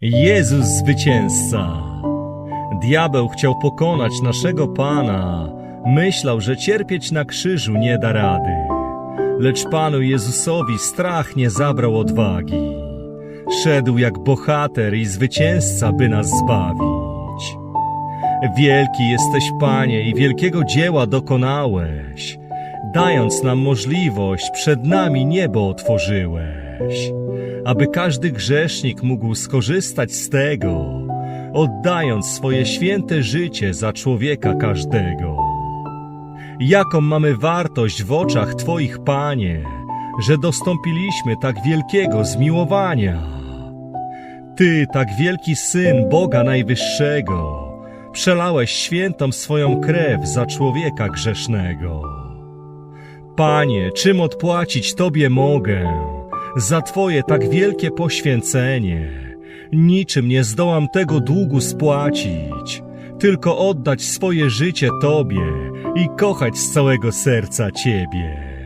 Jezus zwycięzca. Diabeł chciał pokonać naszego Pana. Myślał, że cierpieć na krzyżu nie da rady. Lecz Panu Jezusowi strach nie zabrał odwagi. Szedł jak bohater i zwycięzca, by nas zbawić. Wielki jesteś, Panie, i wielkiego dzieła dokonałeś. Dając nam możliwość, przed nami niebo otworzyłeś. Aby każdy grzesznik mógł skorzystać z tego, oddając swoje święte życie za człowieka każdego. Jaką mamy wartość w oczach Twoich, Panie, że dostąpiliśmy tak wielkiego zmiłowania. Ty, tak wielki Syn Boga Najwyższego, przelałeś świętą swoją krew za człowieka grzesznego. Panie, czym odpłacić Tobie mogę za Twoje tak wielkie poświęcenie? Niczym nie zdołam tego długu spłacić, tylko oddać swoje życie Tobie i kochać z całego serca Ciebie.